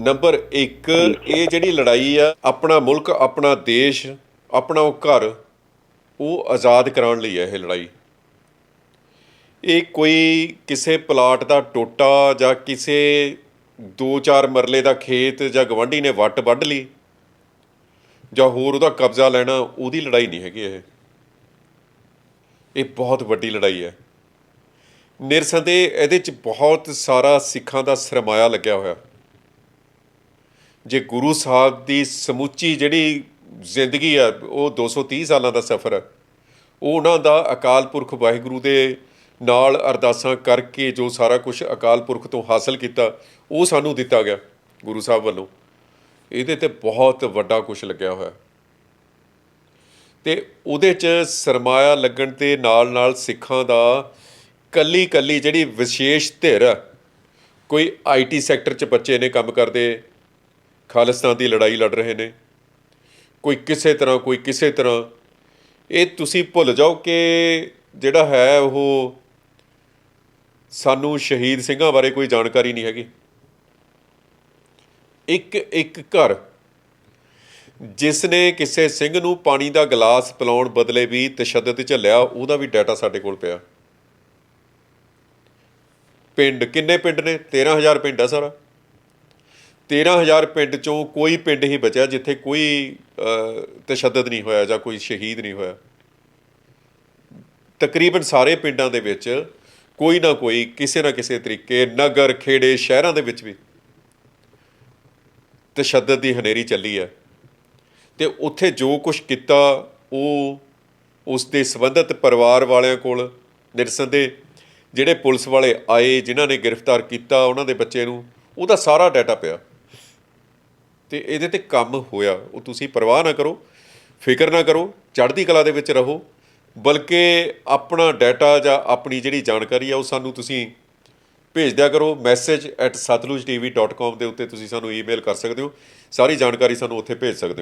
Number 1 ਇਹ ਜਿਹੜੀ ਲੜਾਈ ਆ, ਆਪਣਾ ਮੁਲਕ, ਆਪਣਾ ਦੇਸ਼, ਆਪਣਾ ਉਹ ਘਰ, ਉਹ ਆਜ਼ਾਦ ਕਰਾਉਣ ਲਈ ਹੈ ਇਹ ਲੜਾਈ। ਇਹ ਕੋਈ ਕਿਸੇ ਪਲਾਟ ਦਾ ਟੋਟਾ ਜਾਂ ਕਿਸੇ 2-4 ਮਰਲੇ ਦਾ ਖੇਤ ਜਾਂ ਗਵਾਂਢੀ ਨੇ ਵੱਟ ਵੱਢ ਲਈ ਜਾਂ ਹੋਰ ਉਹਦਾ ਕਬਜ਼ਾ ਲੈਣਾ, ਉਹਦੀ ਲੜਾਈ ਨਹੀਂ ਹੈਗੀ ਇਹ। ਇਹ ਬਹੁਤ ਵੱਡੀ ਲੜਾਈ ਹੈ। ਨਿਰਸੰਦੇਹ ਇਹਦੇ ਚ ਬਹੁਤ ਸਾਰਾ ਸਿੱਖਾਂ ਦਾ ਸਰਮਾਇਆ ਲੱਗਿਆ ਹੋਇਆ। ਜੇ ਗੁਰੂ ਸਾਹਿਬ ਦੀ ਸਮੁੱਚੀ ਜਿਹੜੀ ਜ਼ਿੰਦਗੀ ਆ ਉਹ 230 ਸਾਲਾਂ ਦਾ ਸਫ਼ਰ ਹੈ ਉਹ ਉਹਨਾਂ ਦਾ ਅਕਾਲ ਪੁਰਖ ਵਾਹਿਗੁਰੂ ਦੇ ਨਾਲ ਅਰਦਾਸਾਂ ਕਰਕੇ ਜੋ ਸਾਰਾ ਕੁਝ ਅਕਾਲ ਪੁਰਖ ਤੋਂ ਹਾਸਲ ਕੀਤਾ ਉਹ ਸਾਨੂੰ ਦਿੱਤਾ ਗਿਆ ਗੁਰੂ ਸਾਹਿਬ ਵੱਲੋਂ। ਇਹਦੇ ਤੇ ਬਹੁਤ ਵੱਡਾ ਕੁਝ ਲੱਗਿਆ ਹੋਇਆ। ਤੇ ਉਹਦੇ ਚ ਸਰਮਾਇਆ ਲੱਗਣ ਦੇ ਨਾਲ ਨਾਲ ਸਿੱਖਾਂ ਦਾ ਕੱਲੀ ਕੱਲੀ ਜਿਹੜੀ ਵਿਸ਼ੇਸ਼ ਧਿਰ ਆ, ਕੋਈ ਆਈਟੀ ਸੈਕਟਰ ਚ ਬੱਚੇ ਨੇ ਕੰਮ ਕਰਦੇ ਖਾਲਿਸਤਾਨ ਦੀ ਲੜਾਈ ਲੜ ਰਹੇ ਨੇ। ਕੋਈ ਕਿਸੇ ਤਰ੍ਹਾਂ, ਕੋਈ ਕਿਸੇ ਤਰ੍ਹਾਂ। ਇਹ ਤੁਸੀਂ ਭੁੱਲ ਜਾਓ ਕਿ ਜਿਹੜਾ ਹੈ ਉਹ ਸਾਨੂੰ ਸ਼ਹੀਦ ਸਿੰਘਾਂ ਬਾਰੇ ਕੋਈ ਜਾਣਕਾਰੀ ਨਹੀਂ ਹੈਗੀ। ਇੱਕ ਇੱਕ ਘਰ ਜਿਸ ਨੇ ਕਿਸੇ ਸਿੰਘ ਨੂੰ ਪਾਣੀ ਦਾ ਗਲਾਸ ਪਿਲਾਉਣ ਬਦਲੇ ਵੀ ਤਸ਼ੱਦਦ ਝੱਲਿਆ ਉਹਦਾ ਵੀ ਡਾਟਾ ਸਾਡੇ ਕੋਲ ਪਿਆ। ਪਿੰਡ ਕਿੰਨੇ ਪਿੰਡ ਨੇ? 13000 ਪਿੰਡ ਆ ਸਾਰਾ। 13000 ਪਿੰਡ ਚੋਂ ਕੋਈ ਪਿੰਡ ਹੀ ਬਚਿਆ ਜਿੱਥੇ ਕੋਈ ਤਸ਼ੱਦਦ ਨਹੀਂ ਹੋਇਆ ਜਾਂ ਕੋਈ ਸ਼ਹੀਦ ਨਹੀਂ ਹੋਇਆ। ਤਕਰੀਬਨ ਸਾਰੇ ਪਿੰਡਾਂ ਦੇ ਵਿੱਚ ਕੋਈ ਨਾ ਕੋਈ, ਕਿਸੇ ਨਾ ਕਿਸੇ ਤਰੀਕੇ ਨਗਰ, ਖੇੜੇ, ਸ਼ਹਿਰਾਂ ਦੇ ਵਿੱਚ ਵੀ ਤਸ਼ੱਦਦ ਦੀ ਹਨੇਰੀ ਚੱਲੀ ਹੈ। ਤੇ ਉੱਥੇ ਜੋ ਕੁਝ ਕੀਤਾ, ਉਹ ਉਸ ਦੇ ਸੰਬੰਧਿਤ ਪਰਿਵਾਰ ਵਾਲਿਆਂ ਕੋਲ ਨਿਰਸੰਦੇ ਜਿਹੜੇ ਪੁਲਿਸ ਵਾਲੇ ਆਏ, ਜਿਨ੍ਹਾਂ ਨੇ ਗ੍ਰਿਫਤਾਰ ਕੀਤਾ ਉਹਨਾਂ ਦੇ ਬੱਚੇ ਨੂੰ, ਉਹਦਾ ਸਾਰਾ ਡਾਟਾ ਪਿਆ। ਤੇ ਇਹਦੇ ਤੇ ਕੰਮ ਹੋਇਆ। ਉਹ ਤੁਸੀਂ ਪਰਵਾਹ ਨਾ ਕਰੋ, ਫਿਕਰ ਨਾ ਕਰੋ, ਚੜ੍ਹਦੀ ਕਲਾ ਦੇ ਵਿੱਚ ਰਹੋ, ਬਲਕਿ ਆਪਣਾ ਡਾਟਾ ਜਾਂ ਆਪਣੀ ਜਿਹੜੀ ਜਾਣਕਾਰੀ ਆ, ਉਹ ਸਾਨੂੰ ਤੁਸੀਂ ਭੇਜ ਦਿਆ ਕਰੋ। message@satlujdtv.com ਦੇ ਉੱਤੇ ਤੁਸੀਂ ਸਾਨੂੰ ਈਮੇਲ ਕਰ ਸਕਦੇ ਹੋ। ਸਾਰੀ ਜਾਣਕਾਰੀ ਸਾਨੂੰ ਉੱਥੇ ਭੇਜ ਸਕਦੇ ਹੋ।